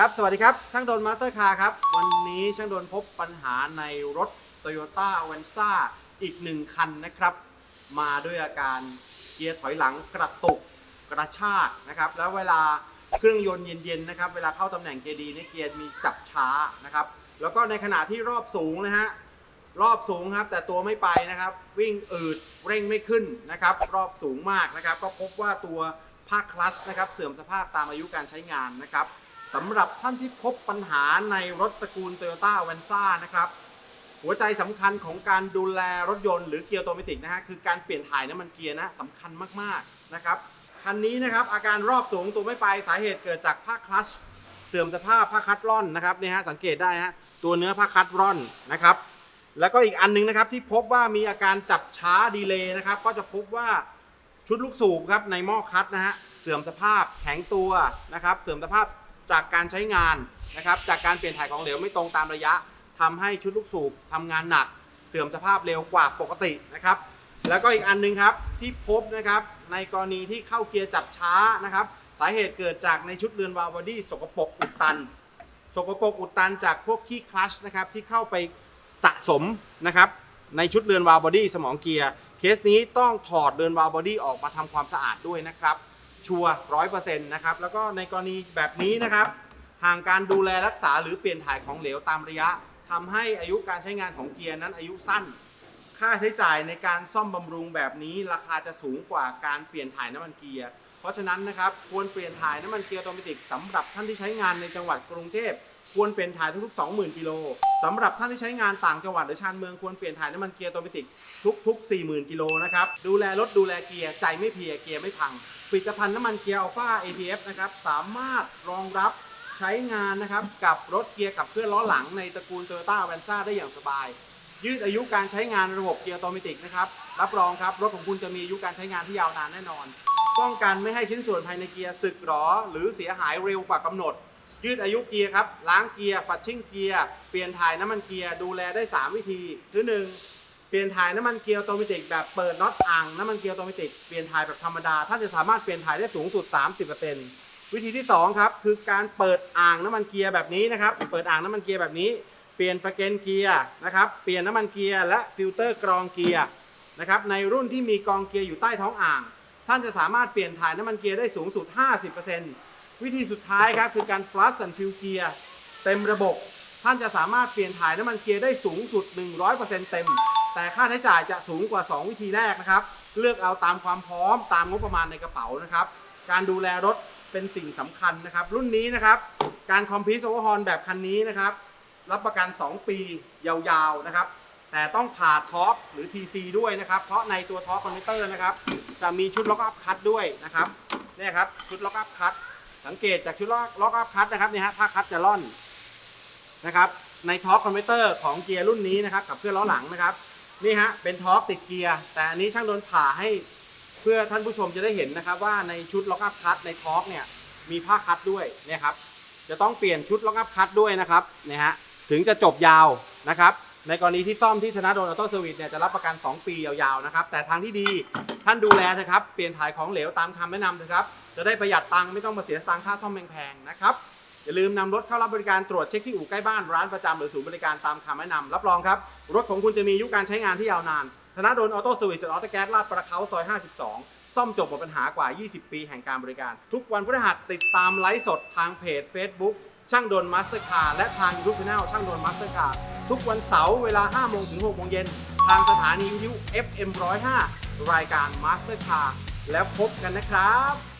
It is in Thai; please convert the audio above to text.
ครับ สวัสดีครับ ช่างโดนมาสเตอร์คาร์ครับ วันนี้ช่างโดนพบปัญหาในรถ Toyota a v a n z a อีกหนึ่งคันนะครับ มาด้วยอาการเกียร์ถอยหลังกระตุกกระชากนะครับ แล้วเวลาเครื่องยนต์เย็นๆนะครับ เวลาเข้าตำแหน่งเกียร์ดีเนี่ยเกียร์มีจับช้านะครับ แล้วก็ในขณะที่รอบสูงนะฮะ รอบสูงครับ แต่ตัวไม่ไปนะครับ วิ่งอืดเร่งไม่ขึ้นนะครับ รอบสูงมากนะครับ ก็พบว่าตัวภาคคลัชนะครับ เสื่อมสภาพตามอายุการใช้งานนะครับ สำหรับท่านที่พบปัญหาในรถตระกูล Toyota a v a n z a นะครับ หัวใจสำคัญของการดูแลรถยนต์หรือเกียร์ออโตเมติกนะฮะคือการเปลี่ยนถ่ายน้ำมันเกียร์นะสำคัญมากๆนะครับคันนี้นะครับอาการรอบสูงตัวไม่ไปสาเหตุเกิดจากภาคลัชเสื่อมสภาพภาคัตร่อนนะครับนี่ฮะสังเกตได้ฮะตัวเนื้อภาคัตร่อนนะครับแล้วก็อีกอันหนึงนะครับที่พบว่ามีอาการจับช้าดีเลย์นะครับ ก็จะพบว่าชุดลูกสูบครับในหม้อคัดนะฮะเสื่อมสภาพแข็งตัวนะครับ เสื่อมสภาพ จากการใช้งานนะครับจากการเปลี่ยนถ่ายของเหลวไม่ตรงตามระยะทำให้ชุดลูกสูบทำงานหนัก เสื่อมสภาพเร็วกว่าปกตินะครับ แล้วก็อีกอันหนึงครับที่พบนะครับในกรณีที่เข้าเกียร์จับช้านะครับสาเหตุเกิดจากในชุดเรือนวาล์วบอดี้สกปรกอุดตัน สกปรกอุดตันจากพวกขี้คลัชนะครับที่เข้าไปสะสมนะครับในชุดเรือนวาล์วบอดี้สมองเกียร์เคสนี้ต้องถอดเรือนวาล์วบอดี้ออกมาทำความสะอาดด้วยนะครับ ชัวร้อยเปอร์เซ็นต์นะครับ แล้วก็ในกรณีแบบนี้นะครับ ห่างการดูแลรักษาหรือเปลี่ยนถ่ายของเหลวตามระยะทำให้อายุการใช้งานของเกียร์นั้นอายุสั้น ค่าใช้จ่ายในการซ่อมบำรุงแบบนี้ ราคาจะสูงกว่าการเปลี่ยนถ่ายน้ำมันเกียร์ เพราะฉะนั้นนะครับควรเปลี่ยนถ่ายน้ำมันเกียร์ออโตเมติกสำหรับท่านที่ใช้งานในจังหวัดกรุงเทพ ควรเปลี่ยนถ่ายทุกๆ 20,000 กิโลสำหรับท่านที่ใช้งานต่างจังหวัดหรือชานเมืองควรเปลี่ยนถ่ายน้ำมันเกียร์ออโตเมติกทุก ๆ 40,000 กิโลนะครับดูแลรถดูแลเกียร์ใจไม่เพียเกียร์ไม่พังผลิตภัณฑ์น้ำมันเกียร์อัลฟา ATF นะครับสามารถรองรับใช้งานนะครับกับรถเกียร์กับเคลื่อนล้อหลังในตระกูล Toyota a v a n z a ได้อย่างสบาย ยืดอายุการใช้งานระบบเกียร์ออโตเมติกนะครับรับรองครับรถของคุณจะมีอายุการใช้งานที่ยาวนานแน่นอน ป้องกันไม่ให้ชิ้นส่วนภายในเกียร์สึกหรอ หรือเสียหายเร็วกว่ากำหนด ยืดอายุเกียร์ครับ ล้างเกียร์ฟัดชิ่งเกียร์ เปลี่ยนถ่ายน้ำมันเกียร์ ดูแลได้ 3 วิธี คือ 1 เปลี่ยนถ่ายน้ำมันเกียร์ออโตเมติกแบบเปิดน็อตอ่างน้ำมันเกียร์ออโตเมติก เปลี่ยนถ่ายแบบธรรมดา ท่านจะสามารถเปลี่ยนถ่ายได้สูงสุด 30%วิธีที่สองครับ คือการเปิดอ่างน้ำมันเกียร์แบบนี้นะครับ เปิดอ่างน้ำมันเกียร์แบบนี้ เปลี่ยนประเกนเกียร์นะครับ เปลี่ยนน้ำมันเกียร์และฟิลเตอร์กรองเกียร์นะครับ ในรุ่นที่มีกรองเกียร์อยู่ใต้ท้องอ่าง ท่านจะสามารถเปลี่ยนถ่ายน้ำมันเกียร์ได้สูงสุด 50% วิธีสุดท้ายครับคือการ flush and fill เกียร์เต็มระบบ ท่านจะสามารถเปลี่ยนถ่ายน้ำมันเกียร์ได้สูงสุด 100%เต็ม แต่ค่าใช้จ่ายจะสูงกว่า 2 วิธีแรกนะครับ เลือกเอาตามความพร้อมตามงบประมาณในกระเป๋านะครับ การดูแลรถเป็นสิ่งสำคัญนะครับ รุ่นนี้นะครับ การคอมพิวโอเวอร์ฮอลแบบคันนี้นะครับ รับประกัน 2 ปียาวๆนะครับแต่ต้องผ่าท็อปหรือ TC ด้วยนะครับ เพราะในตัวท็อปคอนเวเตอร์นะครับ จะมีชุดล็อกอัพคัตด้วยนะครับ เนี่ยครับ ชุดล็อกอัพคัต สังเกตจากชุดล็อกอัพคัตนะครับเนี่ยฮะถ้าคัตจะล่อนนะครับในท็อปคอนเวเตอร์ของเกียร์รุ่นนี้นะครับกับเครื่องล้อหลังนะครับนี่ฮะเป็นท็อปติดเกียร์แต่อันนี้ช่างโดนผ่าให้เพื่อท่านผู้ชมจะได้เห็นนะครับ ว่าในชุดล็อกอัพคัตในท็อปเนี่ยมีผ้าคัตด้วยเนี่ยครับจะต้องเปลี่ยนชุดล็อกอัพคัตด้วยนะครับเนี่ยฮะถึงจะจบยาวนะครับในกรณีที่ซ่อมที่ธนาโดนออโต้เซอร์วิสเนี่ยจะรับประกัน 2 ปียาวๆนะครับ แต่ทางที่ดีท่านดูแลเถอะครับ เปลี่ยนถ่ายของเหลวตามคำแนะนำเถอะครับ จะได้ประหยัดตังค์ไม่ต้องมาเสียตังค่าซ่อมแพงๆนะครับ อย่าลืมนำรถเข้ารับบริการตรวจเช็คที่อู่ใกล้บ้านร้านประจำหรือศูนย์บริการตามคำแนะนำรับรองครับ รถของคุณจะมีอายุการใช้งานที่ยาวนาน ธนาโดนออโต้เซอร์วิสออโต้แก๊สลาดประเขาซอย 52 ซ่อมจบหมดปัญหากว่า 20 ปีแห่งการบริการ ทุกวันพฤหัสติดตามไลฟ์สดทางเพจ Facebook ช่างโดนมาสเตอร์คาร์และทาง YouTube Channel ช่างโดนมาสเตอร์คาร์ทุกวันเสาร์เวลา5โมงถึง6โมงเย็นทางสถานีวิทยุ FM 105รายการ Master Car แล้วพบกันนะครับ